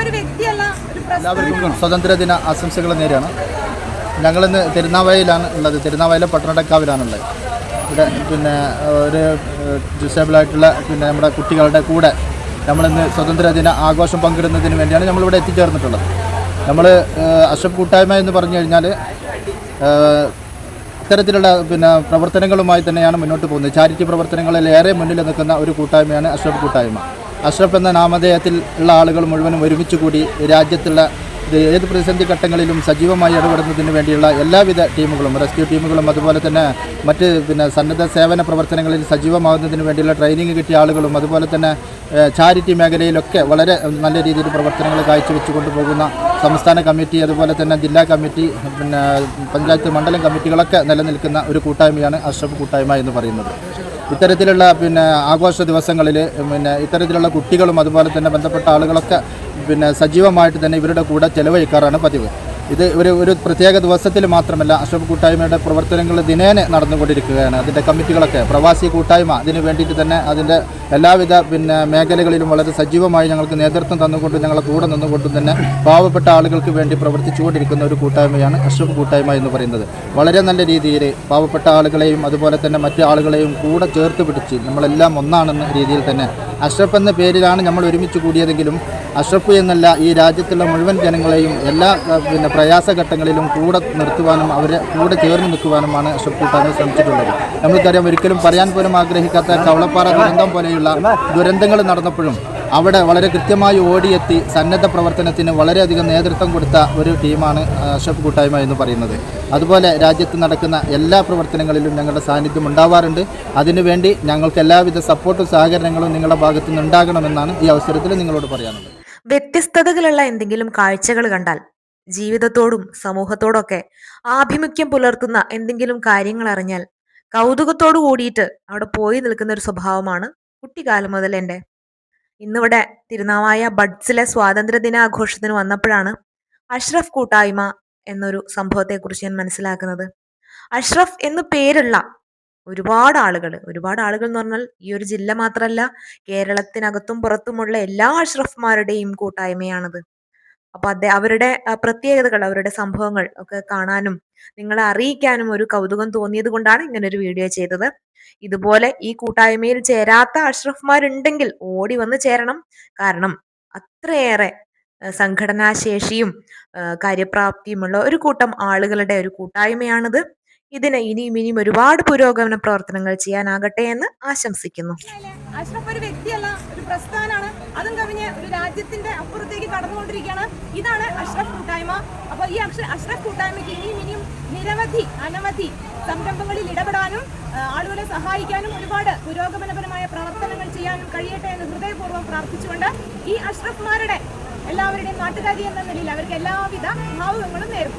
ഒരു വ്യക്തിയല്ല ഒരു എല്ലാവർക്കും സ്വതന്ത്ര ദിന ആശംസകൾ നേരെയാണ്. ഞങ്ങളിന്ന് തിരുനാവായിലാണ് ഉള്ളത്. തിരുനാവായിലെ പട്ടണക്കാവിലാണുള്ളത് ഇവിടെ പിന്നെ ഒരു ഡിസേബിൾ ആയിട്ടുള്ള പിന്നെ നമ്മുടെ കുട്ടികളുടെ കൂടെ നമ്മളിന്ന് സ്വതന്ത്ര ദിന ആഘോഷം പങ്കിടുന്നതിന് വേണ്ടിയാണ് നമ്മളിവിടെ എത്തിച്ചേർന്നിട്ടുള്ളത്. നമ്മൾ അഷഫ് കൂട്ടായ്മ എന്ന് പറഞ്ഞു കഴിഞ്ഞാൽ ഇത്തരത്തിലുള്ള പിന്നെ പ്രവർത്തനങ്ങളുമായി തന്നെയാണ് മുന്നോട്ട് പോകുന്നത്. ചാരിറ്റി പ്രവർത്തനങ്ങളിൽ ഏറെ മുന്നിൽ നിൽക്കുന്ന ഒരു കൂട്ടായ്മയാണ് അശ്വപ് കൂട്ടായ്മ. അശ്വപ് എന്ന നാമധേയത്തിൽ ഉള്ള ആളുകൾ മുഴുവനും ഒരുമിച്ച് കൂടി രാജ്യത്തുള്ള ഏത് പ്രതിസന്ധി ഘട്ടങ്ങളിലും സജീവമായി ഇടപെടുന്നതിന് വേണ്ടിയുള്ള എല്ലാവിധ ടീമുകളും റെസ്ക്യൂ ടീമുകളും അതുപോലെ തന്നെ മറ്റ് പിന്നെ സന്നദ്ധ സേവന പ്രവർത്തനങ്ങളിൽ സജീവമാകുന്നതിന് വേണ്ടിയുള്ള ട്രെയിനിങ് കിട്ടിയ ആളുകളും അതുപോലെ തന്നെ ചാരിറ്റി മേഖലയിലൊക്കെ വളരെ നല്ല രീതിയിൽ പ്രവർത്തനങ്ങൾ കാഴ്ചവെച്ചു കൊണ്ടുപോകുന്ന സംസ്ഥാന കമ്മിറ്റി അതുപോലെ തന്നെ ജില്ലാ കമ്മിറ്റി പിന്നെ പഞ്ചായത്ത് മണ്ഡലം കമ്മിറ്റികളൊക്കെ നിലനിൽക്കുന്ന ഒരു കൂട്ടായ്മയാണ് അഷ്റഫ് കൂട്ടായ്മ എന്ന് പറയുന്നത്. ഇത്തരത്തിലുള്ള പിന്നെ ആഘോഷ ദിവസങ്ങളിൽ പിന്നെ ഇത്തരത്തിലുള്ള കുട്ടികളും അതുപോലെ തന്നെ ബന്ധപ്പെട്ട ആളുകളൊക്കെ പിന്നെ സജീവമായിട്ട് തന്നെ ഇവരുടെ കൂടെ ചെലവഴിക്കാറാണ് പതിവ്. ഇത് ഒരു ഒരു പ്രത്യേക ദിവസത്തിൽ മാത്രമല്ല അശോക് കൂട്ടായ്മയുടെ പ്രവർത്തനങ്ങൾ ദിനേന നടന്നുകൊണ്ടിരിക്കുകയാണ്. അതിന്റെ കമ്മിറ്റികളൊക്കെ പ്രവാസി കൂട്ടായ്മ അതിന് വേണ്ടിയിട്ട് തന്നെ അതിന്റെ എല്ലാവിധ പിന്നെ മേഖലകളിലും വളരെ സജീവമായി ഞങ്ങൾക്ക് നേതൃത്വം തന്നുകൊണ്ടും ഞങ്ങളെ കൂടെ നിന്നുകൊണ്ടും തന്നെ പാവപ്പെട്ട ആളുകൾക്ക് വേണ്ടി പ്രവർത്തിച്ചുകൊണ്ടിരിക്കുന്ന ഒരു കൂട്ടായ്മയാണ് അശോക് കൂട്ടായ്മ എന്ന് പറയുന്നത്. വളരെ നല്ല രീതിയിൽ പാവപ്പെട്ട ആളുകളെയും അതുപോലെ തന്നെ മറ്റു ആളുകളെയും കൂടെ ചേർത്ത് പിടിച്ച് നമ്മളെല്ലാം ഒന്നാണെന്ന രീതിയിൽ തന്നെ അഷ്റഫ് എന്ന പേരിലാണ് നമ്മൾ ഒരുമിച്ച് കൂടിയതെങ്കിലും അഷ്റഫ് എന്നല്ല ഈ രാജ്യത്തുള്ള മുഴുവൻ ജനങ്ങളെയും എല്ലാ പിന്നെ പ്രയാസഘട്ടങ്ങളിലും കൂടെ നിർത്തുവാനും അവരെ കൂടെ ചേർന്ന് നിൽക്കുവാനുമാണ് അഷ്റഫ് കൂട്ടാനും ശ്രമിച്ചിട്ടുള്ളത്. നമ്മൾക്കറിയാം ഒരിക്കലും പറയാൻ പോലും ആഗ്രഹിക്കാത്ത കവളപ്പാറ ദുരന്തം പോലെയുള്ള ദുരന്തങ്ങൾ നടന്നപ്പോഴും അവിടെ വളരെ കൃത്യമായി ഓടിയെത്തി സന്നദ്ധ പ്രവർത്തനത്തിന് വളരെയധികം നേതൃത്വം കൊടുത്ത ഒരു ടീമാണ് അഷഫ് കൂട്ടായ്മ എന്ന് പറയുന്നത്. അതുപോലെ രാജ്യത്ത് നടക്കുന്ന എല്ലാ പ്രവർത്തനങ്ങളിലും ഞങ്ങളുടെ സാന്നിധ്യം ഉണ്ടാവാറുണ്ട്. അതിനുവേണ്ടി ഞങ്ങൾക്ക് എല്ലാവിധ സപ്പോർട്ടും സഹകരണങ്ങളും നിങ്ങളുടെ ഭാഗത്തു ഈ അവസരത്തിൽ നിങ്ങളോട് പറയാനുള്ളത്. വ്യത്യസ്തതകളുള്ള എന്തെങ്കിലും കാഴ്ചകൾ കണ്ടാൽ ജീവിതത്തോടും സമൂഹത്തോടൊക്കെ ആഭിമുഖ്യം പുലർത്തുന്ന എന്തെങ്കിലും കാര്യങ്ങൾ അറിഞ്ഞാൽ കൗതുകത്തോടു കൂടിയിട്ട് അവിടെ പോയി നിൽക്കുന്ന ഒരു സ്വഭാവമാണ് കുട്ടിക്കാലം മുതൽ എന്റെ. ഇന്നിവിടെ തിരുനാവായ ബഡ്സിലെ സ്വാതന്ത്ര്യ ദിനാഘോഷത്തിന് വന്നപ്പോഴാണ് അഷ്റഫ് കൂട്ടായ്മ എന്നൊരു സംഭവത്തെക്കുറിച്ച് ഞാൻ മനസ്സിലാക്കുന്നത്. അഷ്റഫ് എന്നു പേരുള്ള ഒരുപാട് ആളുകൾ ഒരുപാട് ആളുകൾ എന്ന് പറഞ്ഞാൽ ഈ ഒരു ജില്ല മാത്രമല്ല കേരളത്തിനകത്തും പുറത്തുമുള്ള എല്ലാ അഷ്റഫ്മാരുടെയും കൂട്ടായ്മയാണത്. അപ്പൊ അതെ അവരുടെ പ്രത്യേകതകൾ അവരുടെ സംഭവങ്ങൾ ഒക്കെ കാണാനും നിങ്ങളെ അറിയിക്കാനും ഒരു കൗതുകം തോന്നിയത് കൊണ്ടാണ് ഇങ്ങനെ ഒരു വീഡിയോ ചെയ്തത്. ഇതുപോലെ ഈ കൂട്ടായ്മയിൽ ചേരാത്ത അഷ്റഫ്മാരുണ്ടെങ്കിൽ ഓടി വന്ന് ചേരണം. കാരണം അത്രയേറെ സംഘടനാശേഷിയും കാര്യപ്രാപ്തിയുമുള്ള ഒരു കൂട്ടം ആളുകളുടെ ഒരു കൂട്ടായ്മയാണിത്. ഇതിന് ഇനിയും ഇനിയും ഒരുപാട് പുരോഗമന പ്രവർത്തനങ്ങൾ ചെയ്യാനാകട്ടെ എന്ന് ആശംസിക്കുന്നു? അഷ്റഫ് ഒരു വ്യക്തിയല്ല ഒരു പ്രസ്ഥാനമാണ് അതും കവിഞ്ഞ് ഒരു രാജ്യത്തിന്റെ അപ്പുറത്തേക്ക് കടന്നുകൊണ്ടിരിക്കുകയാണ്. ഇതാണ് അഷ്റഫ് കൂട്ടായ്മ. അപ്പൊ ഈ അഷ്റഫ് കൂട്ടായ്മയ്ക്ക് ഇനിയും ഇനിയും നിരവധി അനവധി സംരംഭങ്ങളിൽ ഇടപെടാനും ആളുകളെ സഹായിക്കാനും ഒരുപാട് പുരോഗമനപരമായ പ്രവർത്തനങ്ങൾ ചെയ്യാനും കഴിയട്ടെ എന്ന് ഹൃദയപൂർവം പ്രാർത്ഥിച്ചുകൊണ്ട് ഈ അഷ്റഫ്മാരുടെ എല്ലാവരുടെയും നാട്ടുകാരി എന്ന നിലയിൽ അവർക്ക് എല്ലാവിധ ഭാവുകങ്ങളും നേരും